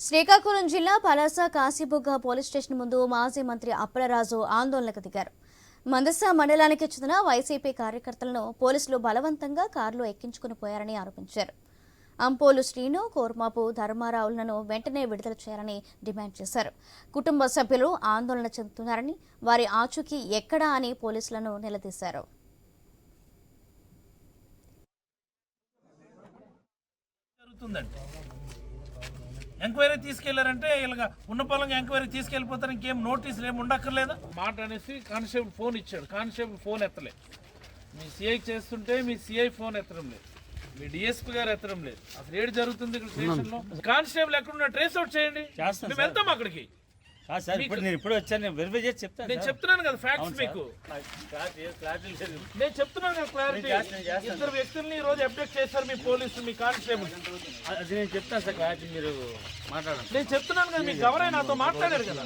శ్రీకాకుళం జిల్లా Palasa Kashibugga police station ముందు మాజీ మంత్రి అప్పలరాజు ఆందోళనకు దిగారు. మందస మండలానికి చెందిన వైసీపీ కార్యకర్తలను పోలీసులు బలవంతంగా కారులో ఎక్కించుకుని పోయారని ఆరోపించారు. అంపోలు శ్రీను కోర్మాపు ధర్మారావులను వెంటనే విడుదల చేయాలని డిమాండ్ చేశారు. కుటుంబ సభ్యులు ఆందోళన చెందుతున్నారని వారి ఆచూకీ ఎక్కడా అని పోలీసులను నిలదీశారు. జరుగుతుందండి ఎంక్వైరీ తీసుకెళ్ళారంటే ఇలాగ ఉన్న పొలంగా ఎంక్వైరీ తీసుకెళ్ళిపోతారు ఇంకేం నోటీసులు ఏమి ఉండక్కర్లేదా? మాట అనేసి కానిస్టేబుల్ ఫోన్ ఇచ్చాడు. కానిస్టేబుల్ ఫోన్ ఎత్తలే. మీ సిఐ చేస్తుంటే మీ సిఐ ఫోన్ ఎత్తడం లేదు. మీ డిఎస్పీ గారు ఎత్తడం లేదు. అసలు ఏడు జరుగుతుంది ఇక్కడ స్టేషన్లో? కానిస్టేబుల్ ఎక్కడున్నా ట్రేస్ అవుట్ చేయండి. చేస్తాం మేము వెళ్తాం అక్కడికి. కాదు సార్ ఇప్పుడు నేను ఇప్పుడు వచ్చాను నేను వెరిఫై చేసి చెప్తాను నేను చెప్తున్నాను కదా ఫ్యాక్ట్స్ మీకు. నేను చెప్తున్నాను కదా క్లారిటీ. ఇద్దరు వ్యక్తుల్ని ఈ రోజు అప్డేట్ చేశారు మీ పోలీసులు మీ కానిస్టేబుల్ అది నేను చెప్తాను సార్ క్లారిటీ మీరు మాట్లాడండి. నేను చెప్తున్నాను కదా మీకు ఎవరైనా నాతో మాట్లాడారు కదా.